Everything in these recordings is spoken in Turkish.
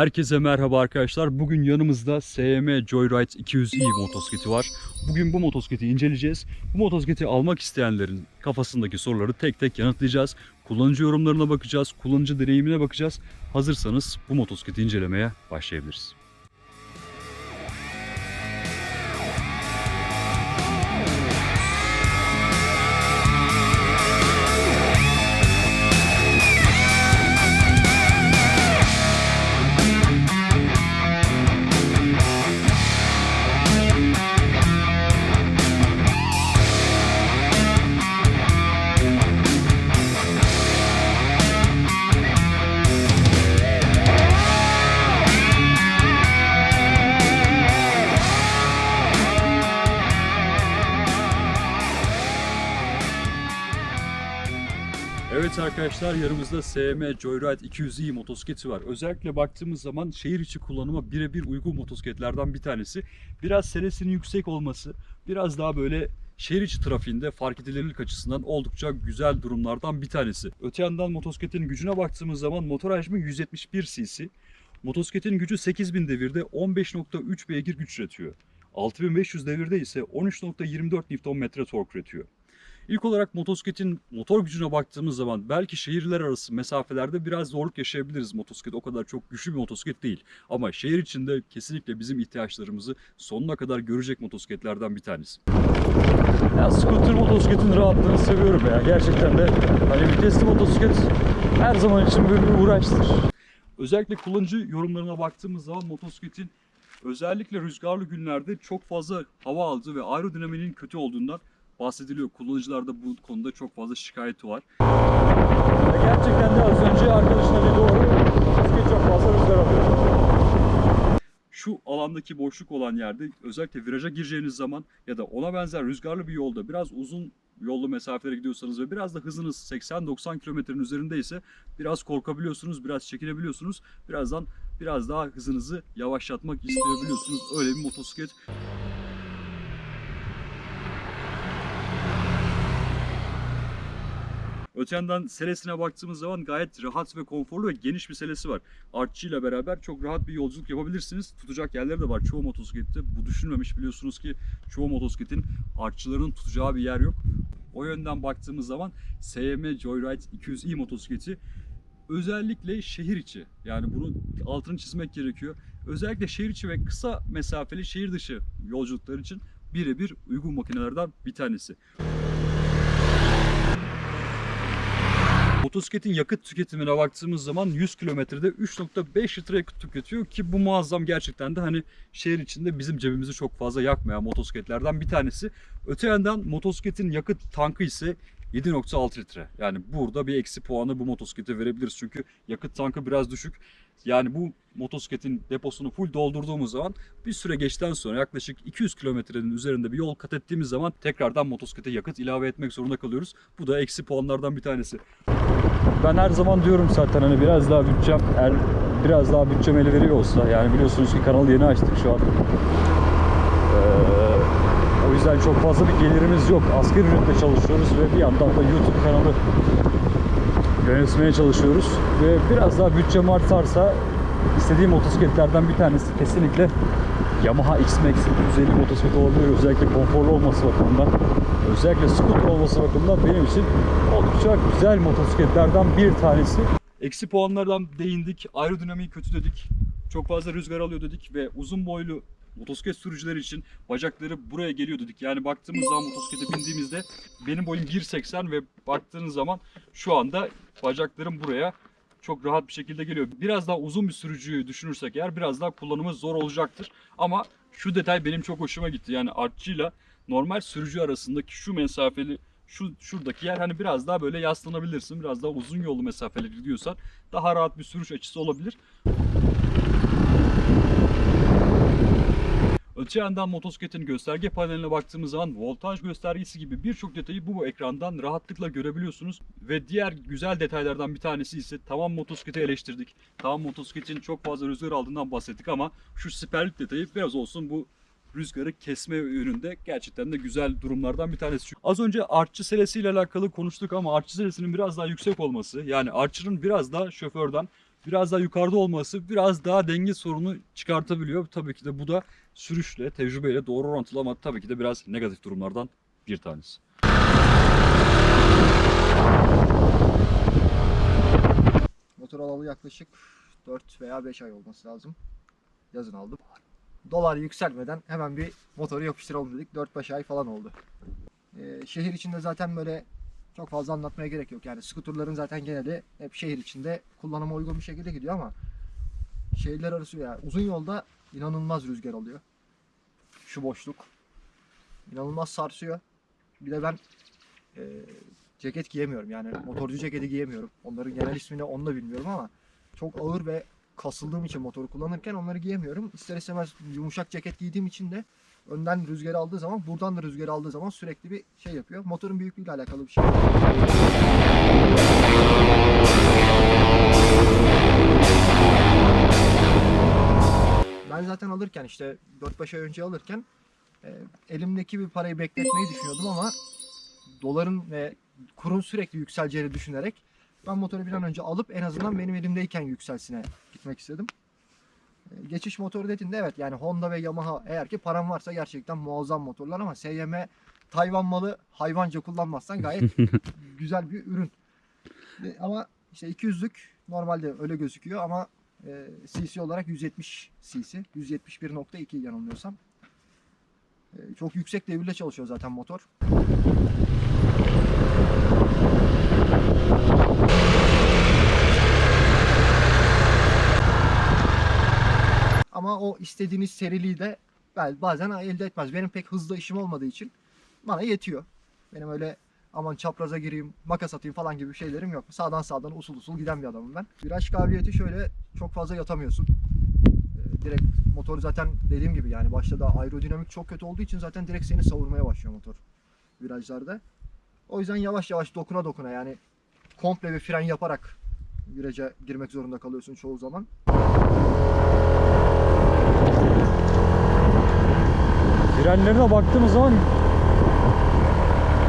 Herkese merhaba arkadaşlar. Bugün yanımızda SM Joyride 200i motosikleti var. Bugün bu motosikleti inceleyeceğiz. Bu motosikleti almak isteyenlerin kafasındaki soruları tek tek yanıtlayacağız. Kullanıcı yorumlarına bakacağız, kullanıcı deneyimine bakacağız. Hazırsanız bu motosikleti incelemeye başlayabiliriz. Arkadaşlar yanımızda SM Joyride 200i motosikleti var. Özellikle baktığımız zaman şehir içi kullanıma birebir uygun motosikletlerden bir tanesi. Biraz senesinin yüksek olması, biraz daha böyle şehir içi trafiğinde fark edilirlik açısından oldukça güzel durumlardan bir tanesi. Öte yandan motosikletin gücüne baktığımız zaman motor hacmi 171 cc. Motosikletin gücü 8000 devirde 15.3 beygir güç üretiyor. 6500 devirde ise 13.24 Nm tork üretiyor. İlk olarak motosikletin motor gücüne baktığımız zaman belki şehirler arası mesafelerde biraz zorluk yaşayabiliriz. Motosiklet o kadar çok güçlü bir motosiklet değil. Ama şehir içinde kesinlikle bizim ihtiyaçlarımızı sonuna kadar görecek motosikletlerden bir tanesi. Ya scooter motosikletin rahatlığını seviyorum ya. Gerçekten de hani vitesli motosiklet her zaman için böyle bir uğraştır. Özellikle kullanıcı yorumlarına baktığımız zaman motosikletin özellikle rüzgarlı günlerde çok fazla hava aldığı ve aerodinamiğinin kötü olduğundan bahsediliyor. Kullanıcılarda bu konuda çok fazla şikayeti var. Gerçekten de az önce arkadaşın dediği doğru. Motosiklet çok fazla rüzgar alıyor. Şu alandaki boşluk olan yerde özellikle viraja gireceğiniz zaman ya da ona benzer rüzgarlı bir yolda biraz uzun yollu mesafelere gidiyorsanız ve biraz da hızınız 80-90 kilometrenin üzerindeyse biraz korkabiliyorsunuz, biraz çekinebiliyorsunuz. Birazdan biraz daha hızınızı yavaşlatmak isteyebiliyorsunuz. Öyle bir motosiklet. Öte yandan selesine baktığımız zaman gayet rahat ve konforlu ve geniş bir selesi var. Artçı ile beraber çok rahat bir yolculuk yapabilirsiniz. Tutacak yerleri de var çoğu motosiklette. Bu düşünmemiş biliyorsunuz ki çoğu motosikletin artçıların tutacağı bir yer yok. O yönden baktığımız zaman SM Joyride 200i motosikleti özellikle şehir içi yani bunun altını çizmek gerekiyor. Özellikle şehir içi ve kısa mesafeli şehir dışı yolculuklar için birebir uygun makinelerden bir tanesi. Motosikletin yakıt tüketimine baktığımız zaman 100 kilometrede 3.5 litre yakıt tüketiyor ki bu muazzam gerçekten de hani şehir içinde bizim cebimizi çok fazla yakmayan motosikletlerden bir tanesi. Öte yandan motosikletin yakıt tankı ise 7.6 litre. Yani burada bir eksi puanı bu motosiklete verebiliriz çünkü yakıt tankı biraz düşük. Yani bu motosikletin deposunu full doldurduğumuz zaman bir süre geçten sonra yaklaşık 200 kilometrenin üzerinde bir yol kat ettiğimiz zaman tekrardan motosiklete yakıt ilave etmek zorunda kalıyoruz. Bu da eksi puanlardan bir tanesi. Ben her zaman diyorum zaten hani biraz daha bütçem eğer biraz daha bütçem el veriyor olsa yani biliyorsunuz ki kanalı yeni açtık şu an. Ee, o yüzden çok fazla bir gelirimiz yok. Asgari ücretle çalışıyoruz ve bir yandan da YouTube kanalı yönetmeye çalışıyoruz. Ve biraz daha bütçem artarsa istediğim motosikletlerden bir tanesi kesinlikle Yamaha X-Max 250 motosiklet olabilir. Özellikle konforlu olması bakımından, özellikle scooter olması bakımından benim için oldukça güzel motosikletlerden bir tanesi. Eksi puanlardan değindik. Aerodinamiği kötü dedik. Çok fazla rüzgar alıyor dedik ve uzun boylu motosiklet sürücüleri için bacakları buraya geliyor dedik. Yani baktığımız zaman motosiklete bindiğimizde benim boyum 1.80 ve baktığınız zaman şu anda bacaklarım buraya çok rahat bir şekilde geliyor. Biraz daha uzun bir sürücüyü düşünürsek eğer biraz daha kullanımı zor olacaktır. Ama şu detay benim çok hoşuma gitti. Yani artçıyla normal sürücü arasındaki şu mesafeli şu şuradaki yer hani biraz daha böyle yaslanabilirsin. Biraz daha uzun yollu mesafeleri gidiyorsan daha rahat bir sürüş açısı olabilir. Öte yandan motosikletin gösterge paneline baktığımız zaman voltaj göstergesi gibi birçok detayı bu ekrandan rahatlıkla görebiliyorsunuz. Ve diğer güzel detaylardan bir tanesi ise tamam motosikleti eleştirdik. Tamam motosikletin çok fazla rüzgar aldığından bahsettik ama şu siperlik detayı biraz olsun bu rüzgarı kesme yönünde gerçekten de güzel durumlardan bir tanesi. Az önce artçı selesiyle alakalı konuştuk ama artçı selesinin biraz daha yüksek olması yani artçının biraz daha şoförden biraz daha yukarıda olması biraz daha denge sorunu çıkartabiliyor. Tabii ki de bu da sürüşle, tecrübeyle doğru orantılı ama tabii ki de biraz negatif durumlardan bir tanesi. Motor alalı yaklaşık 4 veya 5 ay olması lazım. Yazın aldım. Dolar yükselmeden hemen bir motoru yapıştıralım dedik. 4-5 ay falan oldu. Ee, şehir içinde zaten böyle çok fazla anlatmaya gerek yok. Yani skuterların zaten geneli hep şehir içinde kullanıma uygun bir şekilde gidiyor ama şehirler arası ya uzun yolda inanılmaz rüzgar alıyor. Şu boşluk. inanılmaz sarsıyor. Bir de ben e, ceket giyemiyorum. Yani motorcu ceketi giyemiyorum. Onların genel ismini onu da bilmiyorum ama çok ağır ve kasıldığım için motoru kullanırken onları giyemiyorum. İster istemez yumuşak ceket giydiğim için de önden rüzgar aldığı zaman buradan da rüzgar aldığı zaman sürekli bir şey yapıyor. Motorun büyüklüğüyle alakalı bir şey. Ben zaten alırken işte 4-5 ay önce alırken e, elimdeki bir parayı bekletmeyi düşünüyordum ama doların ve kurun sürekli yükseleceğini düşünerek ben motoru bir an önce alıp en azından benim elimdeyken yükselsine gitmek istedim. E, Geçiş motoru dediğinde evet yani Honda ve Yamaha eğer ki param varsa gerçekten muazzam motorlar ama SYM Tayvan malı hayvanca kullanmazsan gayet güzel bir ürün. E, Ama işte 200'lük normalde öyle gözüküyor ama cc olarak 170 cc. 171.2 yanılmıyorsam. E, çok yüksek devirle çalışıyor zaten motor. Ama o istediğiniz seriliği de bazen elde etmez. Benim pek hızlı işim olmadığı için bana yetiyor. Benim öyle aman çapraza gireyim, makas atayım falan gibi şeylerim yok. Sağdan sağdan usul usul giden bir adamım ben. Viraj kabiliyeti şöyle çok fazla yatamıyorsun. Ee, direkt motor zaten dediğim gibi yani başta da aerodinamik çok kötü olduğu için zaten direkt seni savurmaya başlıyor motor virajlarda. O yüzden yavaş yavaş dokuna dokuna yani komple bir fren yaparak viraja girmek zorunda kalıyorsun çoğu zaman. Frenlerine baktığımız zaman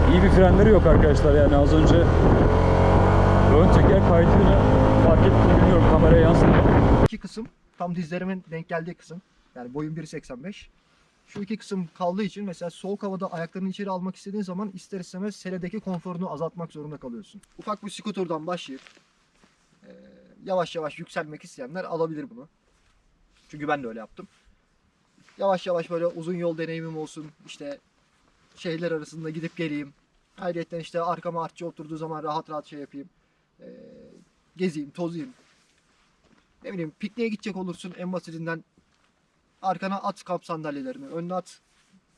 iyi bir frenleri yok arkadaşlar yani az önce ön teker kaydığını fark ettim bilmiyorum kameraya yansımadı. İki kısım tam dizlerimin denk geldiği kısım. Yani boyum 1.85. Şu iki kısım kaldığı için mesela soğuk havada ayaklarını içeri almak istediğin zaman ister istemez seledeki konforunu azaltmak zorunda kalıyorsun. Ufak bir skuterdan başlayıp eee, yavaş yavaş yükselmek isteyenler alabilir bunu. Çünkü ben de öyle yaptım. Yavaş yavaş böyle uzun yol deneyimim olsun. İşte şehirler arasında gidip geleyim. Ayrıca işte arkama artçı oturduğu zaman rahat rahat şey yapayım. Eee, gezeyim, tozayım ne bileyim pikniğe gidecek olursun en basitinden arkana at kamp sandalyelerini, önüne at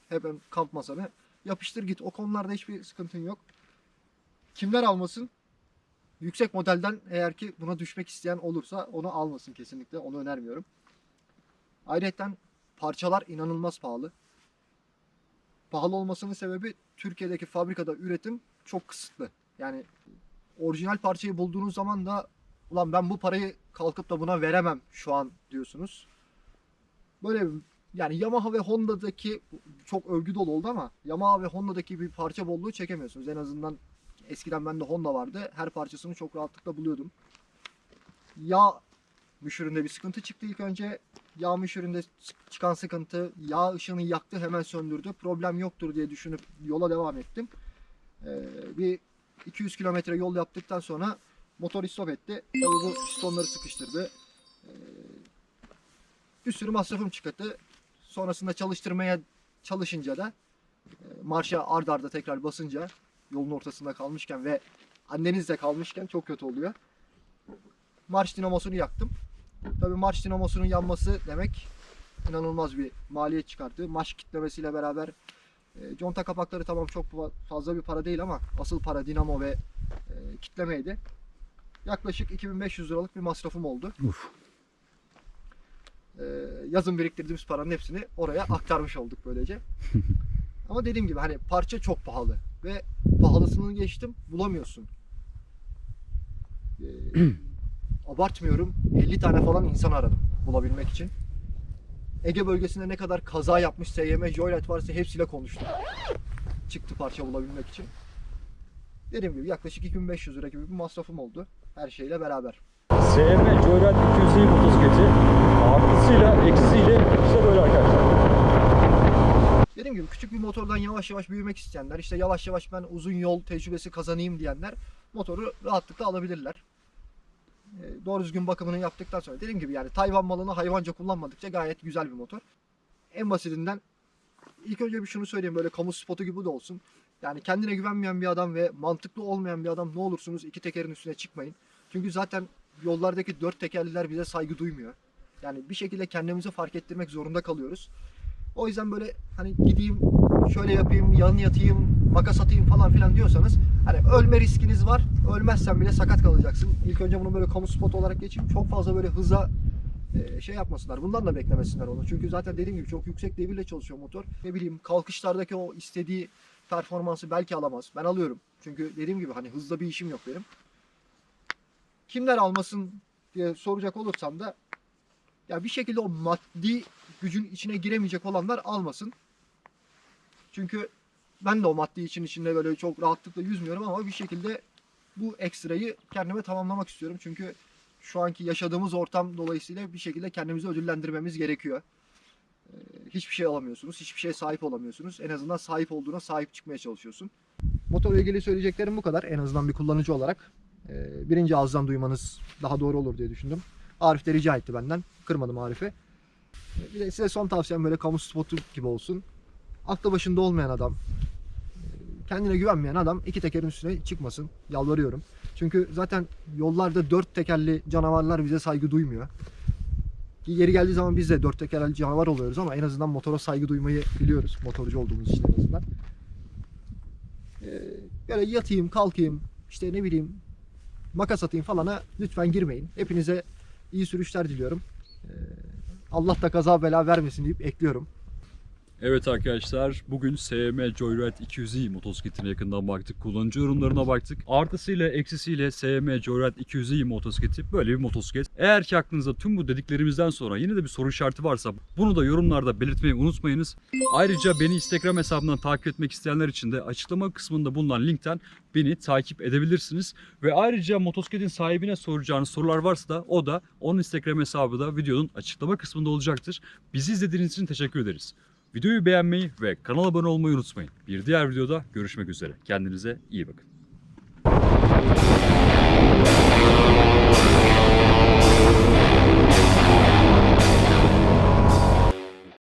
hemen kamp masanı. Yapıştır git. O konularda hiçbir sıkıntın yok. Kimler almasın? Yüksek modelden eğer ki buna düşmek isteyen olursa onu almasın kesinlikle. Onu önermiyorum. Ayrıca parçalar inanılmaz pahalı. Pahalı olmasının sebebi Türkiye'deki fabrikada üretim çok kısıtlı. Yani orijinal parçayı bulduğunuz zaman da ulan ben bu parayı kalkıp da buna veremem şu an diyorsunuz. Böyle yani Yamaha ve Honda'daki çok övgü dolu oldu ama Yamaha ve Honda'daki bir parça bolluğu çekemiyorsunuz. En azından eskiden bende Honda vardı. Her parçasını çok rahatlıkla buluyordum. Yağ müşüründe bir sıkıntı çıktı ilk önce. Yağ müşüründe çıkan sıkıntı yağ ışığını yaktı hemen söndürdü. Problem yoktur diye düşünüp yola devam ettim. Ee, bir 200 kilometre yol yaptıktan sonra motor istop etti. Tabii bu pistonları sıkıştırdı. Ee, bir sürü masrafım çıktı. Sonrasında çalıştırmaya çalışınca da e, marşa ard arda tekrar basınca yolun ortasında kalmışken ve anneniz de kalmışken çok kötü oluyor. Marş dinamosunu yaktım. Tabii marş dinamosunun yanması demek inanılmaz bir maliyet çıkarttı. Marş kitlemesiyle beraber e, conta kapakları tamam çok fa- fazla bir para değil ama asıl para dinamo ve e, kitlemeydi. Yaklaşık 2500 liralık bir masrafım oldu. Uf. Ee, yazın biriktirdiğimiz paranın hepsini oraya aktarmış olduk böylece. Ama dediğim gibi hani parça çok pahalı ve pahalısını geçtim bulamıyorsun. Ee, abartmıyorum 50 tane falan insan aradım bulabilmek için. Ege bölgesinde ne kadar kaza yapmış SYM Joyride varsa hepsiyle konuştum. Çıktı parça bulabilmek için. Dediğim gibi yaklaşık 2500 lira gibi bir masrafım oldu her şeyle beraber. SM Joyride 200i motosikleti artısıyla eksisiyle işte böyle arkadaşlar. Dediğim gibi küçük bir motordan yavaş yavaş büyümek isteyenler, işte yavaş yavaş ben uzun yol tecrübesi kazanayım diyenler motoru rahatlıkla alabilirler. Ee, doğru düzgün bakımını yaptıktan sonra dediğim gibi yani Tayvan malını hayvanca kullanmadıkça gayet güzel bir motor. En basitinden ilk önce bir şunu söyleyeyim böyle kamu spotu gibi de olsun. Yani kendine güvenmeyen bir adam ve mantıklı olmayan bir adam ne olursunuz iki tekerin üstüne çıkmayın. Çünkü zaten yollardaki dört tekerliler bize saygı duymuyor. Yani bir şekilde kendimizi fark ettirmek zorunda kalıyoruz. O yüzden böyle hani gideyim şöyle yapayım, yan yatayım, makas atayım falan filan diyorsanız hani ölme riskiniz var. Ölmezsen bile sakat kalacaksın. İlk önce bunu böyle kamu spotu olarak geçeyim. Çok fazla böyle hıza e, şey yapmasınlar. Bundan da beklemesinler onu. Çünkü zaten dediğim gibi çok yüksek devirle çalışıyor motor. Ne bileyim kalkışlardaki o istediği performansı belki alamaz. Ben alıyorum. Çünkü dediğim gibi hani hızla bir işim yok benim. Kimler almasın diye soracak olursam da ya bir şekilde o maddi gücün içine giremeyecek olanlar almasın. Çünkü ben de o maddi için içinde böyle çok rahatlıkla yüzmüyorum ama bir şekilde bu ekstrayı kendime tamamlamak istiyorum. Çünkü şu anki yaşadığımız ortam dolayısıyla bir şekilde kendimizi ödüllendirmemiz gerekiyor. Ee, Hiçbir şey alamıyorsunuz, hiçbir şeye sahip olamıyorsunuz. En azından sahip olduğuna sahip çıkmaya çalışıyorsun. Motorla ilgili söyleyeceklerim bu kadar. En azından bir kullanıcı olarak. Ee, Birinci ağızdan duymanız daha doğru olur diye düşündüm. Arif de rica etti benden. Kırmadım Arif'i. Bir de size son tavsiyem böyle kamu spotu gibi olsun. Aklı başında olmayan adam, kendine güvenmeyen adam iki tekerin üstüne çıkmasın. Yalvarıyorum. Çünkü zaten yollarda dört tekerli canavarlar bize saygı duymuyor. Yeri geldiği zaman biz de dört tekerli canavar oluyoruz ama en azından motora saygı duymayı biliyoruz. Motorcu olduğumuz için en azından. Ee, böyle yatayım, kalkayım, işte ne bileyim makas atayım falana lütfen girmeyin. Hepinize iyi sürüşler diliyorum. Ee, Allah da kaza bela vermesin deyip ekliyorum. Evet arkadaşlar bugün SM Joyride 200i motosikletine yakından baktık. Kullanıcı yorumlarına baktık. Artısıyla eksisiyle SM Joyride 200i motosikleti böyle bir motosiklet. Eğer ki aklınızda tüm bu dediklerimizden sonra yine de bir soru işareti varsa bunu da yorumlarda belirtmeyi unutmayınız. Ayrıca beni Instagram hesabından takip etmek isteyenler için de açıklama kısmında bulunan linkten beni takip edebilirsiniz. Ve ayrıca motosikletin sahibine soracağınız sorular varsa da o da onun Instagram hesabı da videonun açıklama kısmında olacaktır. Bizi izlediğiniz için teşekkür ederiz. Videoyu beğenmeyi ve kanala abone olmayı unutmayın. Bir diğer videoda görüşmek üzere. Kendinize iyi bakın.